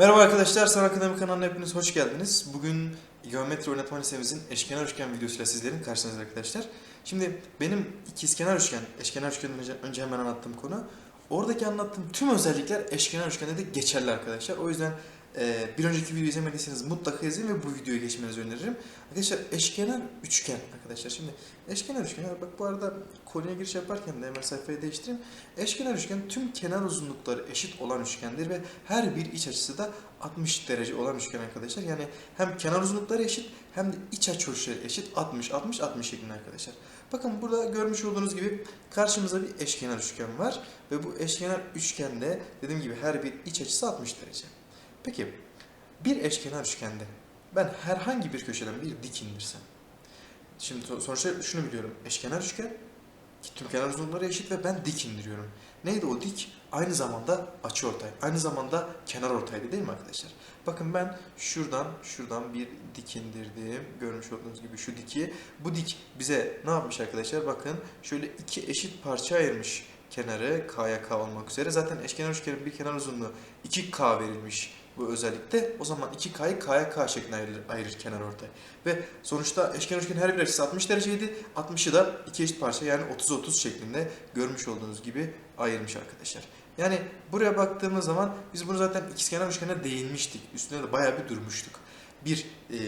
Merhaba arkadaşlar, Sana Akademi kanalına hepiniz hoş geldiniz. Bugün geometri oynatma lisemizin eşkenar üçgen videosuyla sizlerin karşınızda arkadaşlar. Şimdi benim ikizkenar üçgen, eşkenar üçgenden önce, önce hemen anlattığım konu. Oradaki anlattığım tüm özellikler eşkenar üçgende de geçerli arkadaşlar. O yüzden e, bir önceki videoyu izlemediyseniz mutlaka izleyin ve bu videoyu geçmenizi öneririm. Arkadaşlar eşkenar üçgen arkadaşlar. Şimdi eşkenar üçgen, bak bu arada konuya giriş yaparken de hemen sayfayı değiştireyim. Eşkenar üçgen tüm kenar uzunlukları eşit olan üçgendir ve her bir iç açısı da 60 derece olan üçgen arkadaşlar. Yani hem kenar uzunlukları eşit hem de iç açı ölçüleri eşit 60 60 60 şeklinde arkadaşlar. Bakın burada görmüş olduğunuz gibi karşımızda bir eşkenar üçgen var ve bu eşkenar üçgende dediğim gibi her bir iç açısı 60 derece. Peki bir eşkenar üçgende ben herhangi bir köşeden bir dik indirsem Şimdi so- sonuçta şunu biliyorum. Eşkenar üçgen ki tüm kenar uzunlukları eşit ve ben dik indiriyorum. Neydi o dik? Aynı zamanda açıortay. Aynı zamanda kenar ortaydı değil mi arkadaşlar? Bakın ben şuradan şuradan bir dik indirdim. Görmüş olduğunuz gibi şu diki. Bu dik bize ne yapmış arkadaşlar? Bakın şöyle iki eşit parça ayırmış kenarı K'ya K olmak üzere. Zaten eşkenar üçgenin bir kenar uzunluğu 2K verilmiş bu özellikte. O zaman 2K'yı K'ya K şeklinde ayırır, ayırır kenar ortay. Ve sonuçta eşkenar üçgenin her bir açısı 60 dereceydi. 60'ı da iki eşit parça yani 30-30 şeklinde görmüş olduğunuz gibi ayırmış arkadaşlar. Yani buraya baktığımız zaman biz bunu zaten ikizkenar üçgene değinmiştik. Üstünde de bayağı bir durmuştuk. Bir e,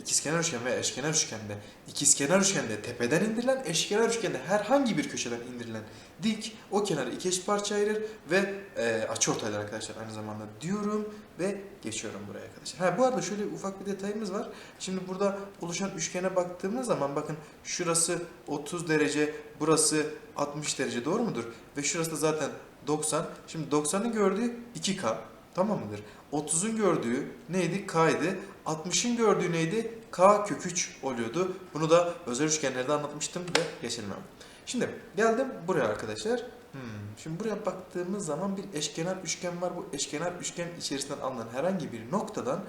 ikizkenar üçgen veya eşkenar üçgende, ikizkenar üçgende tepeden indirilen, eşkenar üçgende herhangi bir köşeden indirilen dik o kenarı iki eşit parça ayırır ve e, açıortaylar arkadaşlar aynı zamanda diyorum ve geçiyorum buraya arkadaşlar. Ha bu arada şöyle ufak bir detayımız var. Şimdi burada oluşan üçgene baktığımız zaman bakın şurası 30 derece, burası 60 derece doğru mudur? Ve şurası da zaten 90. Şimdi 90'ın gördüğü 2K tamam mıdır? 30'un gördüğü neydi? K'ydı. 60'ın gördüğü neydi? K kök 3 oluyordu. Bunu da özel üçgenlerde anlatmıştım ve geçelim hemen. Şimdi geldim buraya arkadaşlar. Hmm, Şimdi buraya baktığımız zaman bir eşkenar üçgen var. Bu eşkenar üçgen içerisinden alınan herhangi bir noktadan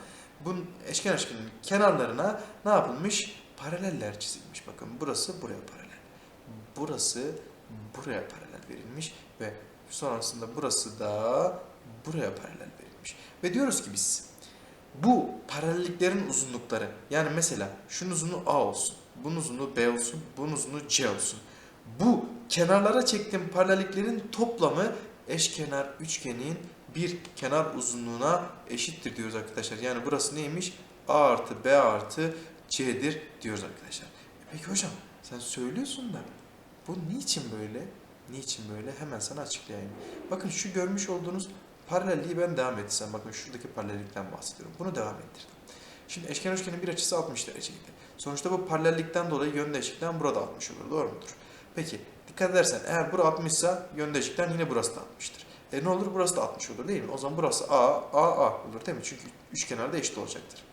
bu eşkenar üçgenin kenarlarına ne yapılmış? Paraleller çizilmiş. Bakın burası buraya paralel. Burası buraya paralel verilmiş ve sonrasında burası da buraya paralel verilmiş. Ve diyoruz ki biz bu paralelliklerin uzunlukları yani mesela şunun uzunluğu A olsun, bunun uzunluğu B olsun, bunun uzunluğu C olsun. Bu kenarlara çektiğim paralelliklerin toplamı eşkenar üçgenin bir kenar uzunluğuna eşittir diyoruz arkadaşlar. Yani burası neymiş? A artı B artı C'dir diyoruz arkadaşlar. E Peki hocam sen söylüyorsun da bu niçin böyle? Niçin böyle? Hemen sana açıklayayım. Bakın şu görmüş olduğunuz paralelliği ben devam etsem. Bakın şuradaki paralellikten bahsediyorum. Bunu devam ettirdim. Şimdi eşkenar üçgenin bir açısı 60 dereceydi. Sonuçta bu paralellikten dolayı yön değişiklikten burada 60 olur. Doğru mudur? Peki dikkat edersen eğer bura 60 ise yön değişiklikten yine burası da 60'tır. E ne olur? Burası da 60 olur değil mi? O zaman burası A, A, A olur değil mi? Çünkü üçkenar da eşit olacaktır.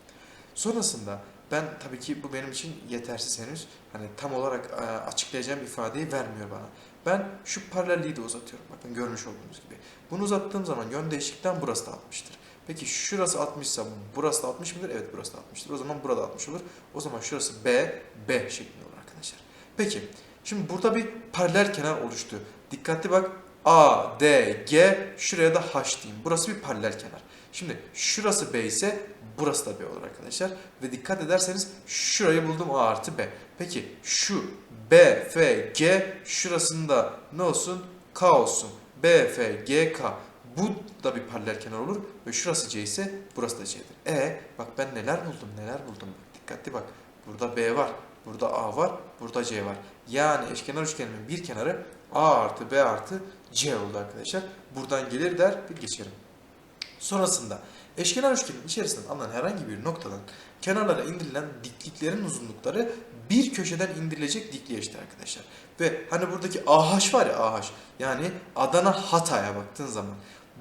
Sonrasında ben tabii ki bu benim için yetersiz henüz. Hani tam olarak e, açıklayacağım ifadeyi vermiyor bana. Ben şu paralelliği de uzatıyorum. Bakın görmüş olduğunuz gibi. Bunu uzattığım zaman yön değişiklikten burası da 60'tır. Peki şurası 60 ise burası da 60 mıdır? Evet burası da 60'tır. O zaman burada 60 olur. O zaman şurası B, B şeklinde olur arkadaşlar. Peki şimdi burada bir paralel kenar oluştu. Dikkatli bak. A, D, G, şuraya da H diyeyim. Burası bir paralel kenar. Şimdi şurası B ise burası da B olur arkadaşlar. Ve dikkat ederseniz şurayı buldum A artı B. Peki şu B, F, G şurasında ne olsun? K olsun. B, F, G, K. Bu da bir paralel kenar olur ve şurası C ise burası da C'dir. E bak ben neler buldum neler buldum. Dikkatli bak. Burada B var. Burada A var. Burada C var. Yani eşkenar üçgenimin bir kenarı A artı B artı C oldu arkadaşlar. Buradan gelir der bir geçerim. Sonrasında eşkenar üçgenin içerisinden alınan herhangi bir noktadan kenarlara indirilen dikliklerin uzunlukları bir köşeden indirilecek dikliğe eşit arkadaşlar. Ve hani buradaki AH var ya AH yani Adana Hatay'a baktığın zaman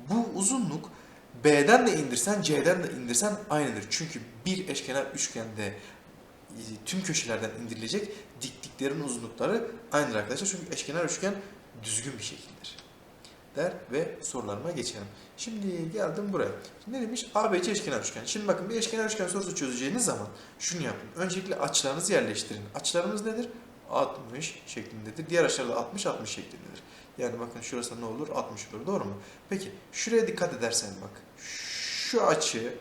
bu uzunluk B'den de indirsen C'den de indirsen aynıdır. Çünkü bir eşkenar üçgende e, tüm köşelerden indirilecek dikliklerin uzunlukları aynıdır arkadaşlar. Çünkü eşkenar üçgen düzgün bir şekildir der ve sorularıma geçelim. Şimdi geldim buraya. Şimdi ne demiş? ABC eşkenar üçgen. Şimdi bakın bir eşkenar üçgen sorusu çözeceğiniz zaman şunu yapın. Öncelikle açılarınızı yerleştirin. Açılarımız nedir? 60 şeklindedir. Diğer açılar da 60 60 şeklindedir. Yani bakın şurası ne olur? 60 olur. Doğru mu? Peki şuraya dikkat edersen bak. şu açı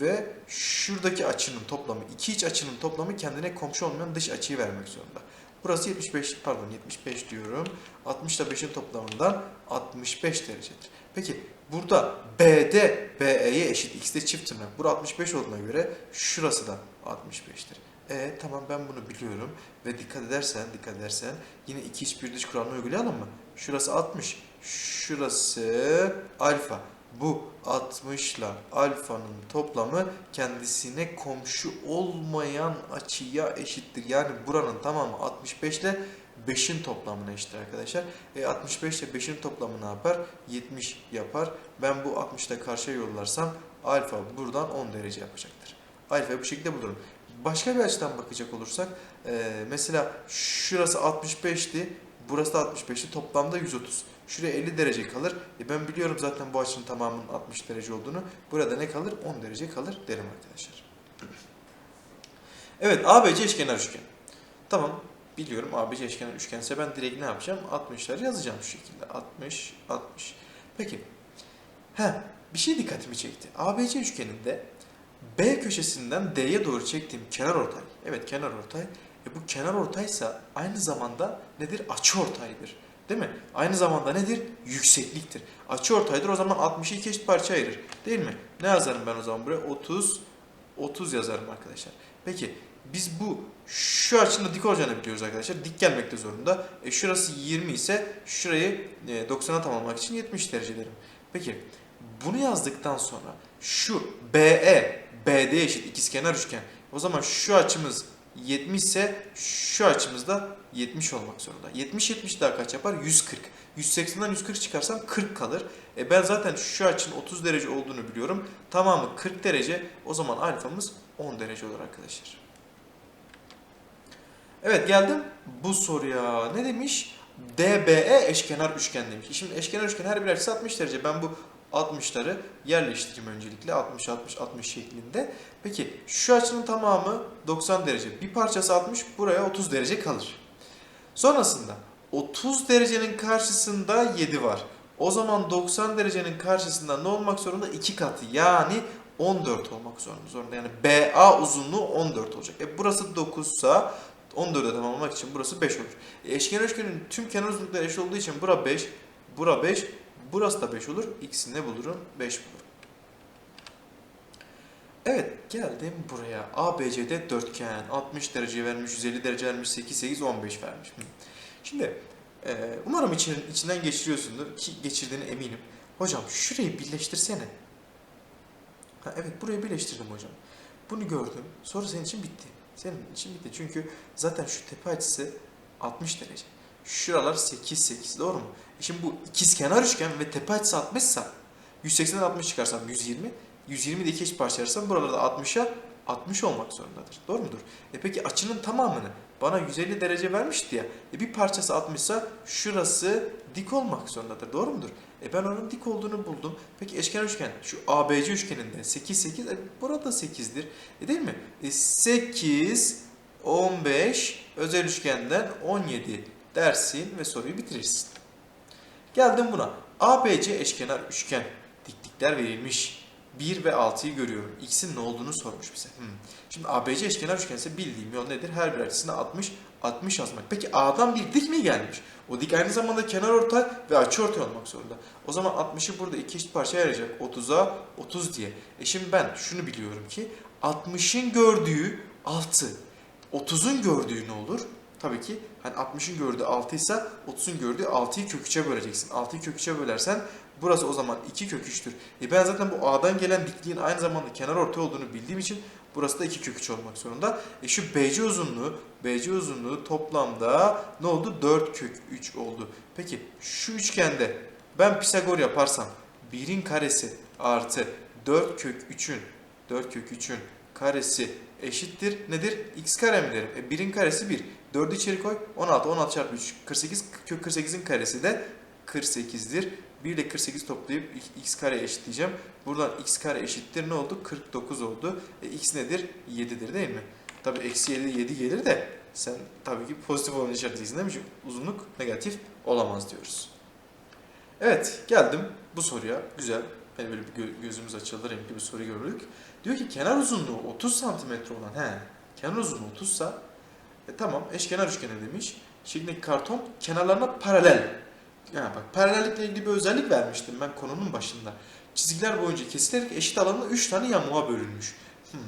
ve şuradaki açının toplamı, iki iç açının toplamı kendine komşu olmayan dış açıyı vermek zorunda. Burası 75, pardon 75 diyorum. 60 ile 5'in toplamından 65 derecedir. Peki burada BD BE'ye eşit. X de çift tırnak. Bura 65 olduğuna göre şurası da 65'tir. E tamam ben bunu biliyorum ve dikkat edersen dikkat edersen yine iki iç bir dış kuralını uygulayalım mı? Şurası 60. Şurası alfa. Bu 60 ile alfanın toplamı kendisine komşu olmayan açıya eşittir. Yani buranın tamamı 65 ile 5'in toplamına eşittir arkadaşlar. E 65 ile 5'in toplamı ne yapar? 70 yapar. Ben bu 60 ile karşıya yollarsam alfa buradan 10 derece yapacaktır. Alfayı bu şekilde bulurum. Başka bir açıdan bakacak olursak e, mesela şurası 65'ti. Burası da 65'ti. Toplamda 130. Şuraya 50 derece kalır. E ben biliyorum zaten bu açının tamamının 60 derece olduğunu. Burada ne kalır? 10 derece kalır derim arkadaşlar. Evet ABC eşkenar üçgen. Tamam biliyorum ABC eşkenar üçgense ben direkt ne yapacağım? 60'ları yazacağım şu şekilde. 60, 60. Peki. He, bir şey dikkatimi çekti. ABC üçgeninde B köşesinden D'ye doğru çektiğim kenar ortay. Evet kenar ortay. E bu kenar ortaysa aynı zamanda nedir? Açı ortaydır. Değil mi? Aynı zamanda nedir? Yüksekliktir. Açı ortaydır o zaman 60'ı iki eşit parça ayırır. Değil mi? Ne yazarım ben o zaman buraya? 30, 30 yazarım arkadaşlar. Peki biz bu şu açının dik olacağını biliyoruz arkadaşlar. Dik gelmekte zorunda. E şurası 20 ise şurayı e, 90'a tamamlamak için 70 derece derim. Peki bunu yazdıktan sonra şu BE, BD eşit ikizkenar üçgen. O zaman şu açımız 70 ise şu açımız da 70 olmak zorunda. 70 70 daha kaç yapar? 140. 180'den 140 çıkarsam 40 kalır. E ben zaten şu açının 30 derece olduğunu biliyorum. Tamamı 40 derece. O zaman alfamız 10 derece olur arkadaşlar. Evet geldim bu soruya. Ne demiş? DBE eşkenar üçgen demiş. Şimdi eşkenar üçgen her bir açısı 60 derece. Ben bu 60'ları yerleştireyim öncelikle. 60 60 60 şeklinde. Peki şu açının tamamı 90 derece. Bir parçası 60 buraya 30 derece kalır. Sonrasında 30 derecenin karşısında 7 var. O zaman 90 derecenin karşısında ne olmak zorunda? 2 katı yani 14 olmak zorunda. Yani BA uzunluğu 14 olacak. E burası 9 ise 14'e tamamlamak için burası 5 olur. E eşkenar üçgenin tüm kenar uzunlukları eşit olduğu için bura 5, bura 5, burası da 5 olur. X'ini ne bulurum? 5 bulurum. Evet geldim buraya. ABCD dörtgen 60 derece vermiş, 150 derece vermiş, 8, 8, 15 vermiş. Şimdi e, umarım için, içinden geçiriyorsundur ki geçirdiğine eminim. Hocam şurayı birleştirsene. Ha, evet burayı birleştirdim hocam. Bunu gördüm. Sonra senin için bitti. Senin için bitti. Çünkü zaten şu tepe açısı 60 derece. Şuralar 8, 8 doğru mu? Şimdi bu ikiz kenar üçgen ve tepe açısı 60 ise 180'den 60 çıkarsam 120. 120 de iki eşit parça ayırsam buralarda 60'a 60 olmak zorundadır. Doğru mudur? E peki açının tamamını bana 150 derece vermişti ya. E bir parçası 60 ise şurası dik olmak zorundadır. Doğru mudur? E ben onun dik olduğunu buldum. Peki eşkenar üçgen şu ABC üçgeninde 8 8 e burada 8'dir. E değil mi? E 8 15 özel üçgenden 17 dersin ve soruyu bitirirsin. Geldim buna. ABC eşkenar üçgen diklikler verilmiş. 1 ve 6'yı görüyorum. X'in ne olduğunu sormuş bize. Hmm. Şimdi ABC eşkenar üçgen bildiğim yol nedir? Her bir açısına 60, 60 yazmak. Peki A'dan bir dik mi gelmiş? O dik aynı zamanda kenar ortay ve açı ortay olmak zorunda. O zaman 60'ı burada iki eşit parçaya ayıracak. 30'a 30 diye. E şimdi ben şunu biliyorum ki 60'ın gördüğü 6. 30'un gördüğü ne olur? Tabii ki hani 60'ın gördüğü 6 ise 30'un gördüğü 6'yı kök 3'e böleceksin. 6'yı kök 3'e bölersen burası o zaman 2 kök 3'tür. E ben zaten bu A'dan gelen dikliğin aynı zamanda kenar ortay olduğunu bildiğim için burası da 2 kök 3 olmak zorunda. E şu BC uzunluğu, BC uzunluğu toplamda ne oldu? 4 kök 3 oldu. Peki şu üçgende ben Pisagor yaparsam 1'in karesi artı 4 kök 3'ün 4 kök 3'ün karesi eşittir. Nedir? X kare mi derim? E 1'in karesi 1. 4'ü içeri koy. 16. 16 çarpı 3. 48. Kök 48'in karesi de 48'dir. 1 ile 48 toplayıp x kare eşitleyeceğim. Buradan x kare eşittir ne oldu? 49 oldu. E, x nedir? 7'dir değil mi? Tabi eksi 7, 7 gelir de sen tabii ki pozitif olan işaretleyeceksin değil uzunluk negatif olamaz diyoruz. Evet geldim bu soruya. Güzel. Hani böyle bir gö- gözümüz açıldı renkli bir soru gördük. Diyor ki kenar uzunluğu 30 santimetre olan he kenar uzunluğu 30 sa e, tamam eşkenar üçgeni demiş. Şeklindeki karton kenarlarına paralel. Ya bak paralellikle ilgili bir özellik vermiştim ben konunun başında. Çizgiler boyunca kesilerek eşit alanla 3 tane yamuğa bölünmüş. Hmm.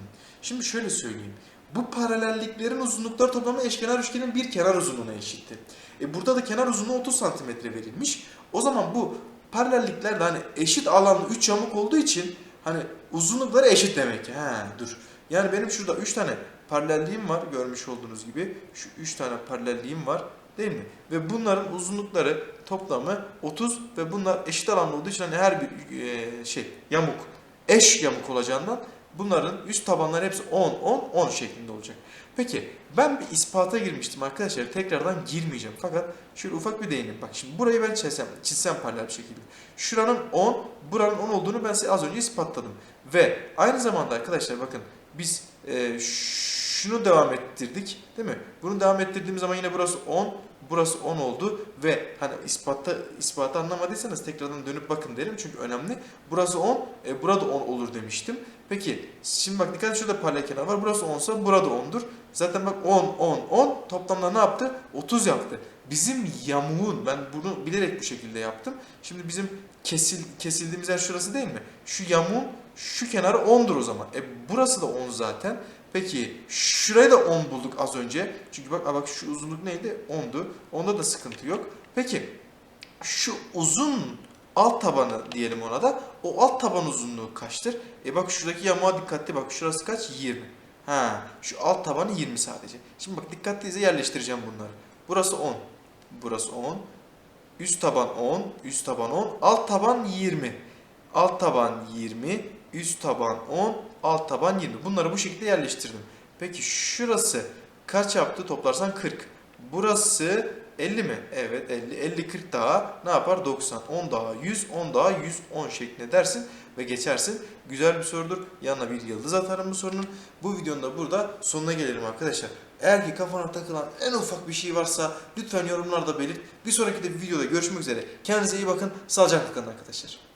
Şimdi şöyle söyleyeyim. Bu paralelliklerin uzunlukları toplamı eşkenar üçgenin bir kenar uzunluğuna eşitti. E burada da kenar uzunluğu 30 santimetre verilmiş. O zaman bu paralellikler de hani eşit alanlı 3 yamuk olduğu için hani uzunlukları eşit demek ki. He dur. Yani benim şurada 3 tane paralelliğim var görmüş olduğunuz gibi. Şu 3 tane paralelliğim var değil mi? Ve bunların uzunlukları toplamı 30 ve bunlar eşit alanlı olduğu için hani her bir e, şey yamuk eş yamuk olacağından bunların üst tabanları hepsi 10 10 10 şeklinde olacak. Peki ben bir ispata girmiştim arkadaşlar. Tekrardan girmeyeceğim. Fakat şöyle ufak bir değinim. Bak şimdi burayı ben çizsem, çizsem paralel bir şekilde. Şuranın 10, buranın 10 olduğunu ben size az önce ispatladım. Ve aynı zamanda arkadaşlar bakın biz e, şunu devam ettirdik değil mi? Bunu devam ettirdiğimiz zaman yine burası 10, burası 10 oldu ve hani ispatta ispatı anlamadıysanız tekrardan dönüp bakın derim çünkü önemli. Burası 10, e, burada 10 olur demiştim. Peki şimdi bak dikkat et şurada paralel kenar var. Burası 10 ise burada 10'dur. Zaten bak 10, 10, 10 toplamda ne yaptı? 30 yaptı. Bizim yamuğun ben bunu bilerek bu şekilde yaptım. Şimdi bizim kesil, kesildiğimiz yer şurası değil mi? Şu yamuğun şu kenarı 10'dur o zaman. E burası da 10 zaten. Peki şurayı da 10 bulduk az önce. Çünkü bak bak şu uzunluk neydi? 10'du. Onda da sıkıntı yok. Peki şu uzun alt tabanı diyelim ona da. O alt taban uzunluğu kaçtır? E bak şuradaki yamuğa dikkatli bak. Şurası kaç? 20. Ha, şu alt tabanı 20 sadece. Şimdi bak dikkatli ize yerleştireceğim bunları. Burası 10. Burası 10. Üst taban 10. Üst taban 10. Alt taban 20. Alt taban 20. Üst taban 10. Alt taban 20. Bunları bu şekilde yerleştirdim. Peki şurası kaç yaptı? Toplarsan 40. Burası 50 mi? Evet 50. 50 40 daha ne yapar? 90. 10 daha 100. 10 daha 110 şeklinde dersin ve geçersin. Güzel bir sorudur. Yanına bir yıldız atarım bu sorunun. Bu videonun da burada sonuna gelelim arkadaşlar. Eğer ki kafana takılan en ufak bir şey varsa lütfen yorumlarda belirt. Bir sonraki de bir videoda görüşmek üzere. Kendinize iyi bakın. Sağlıcakla kalın arkadaşlar.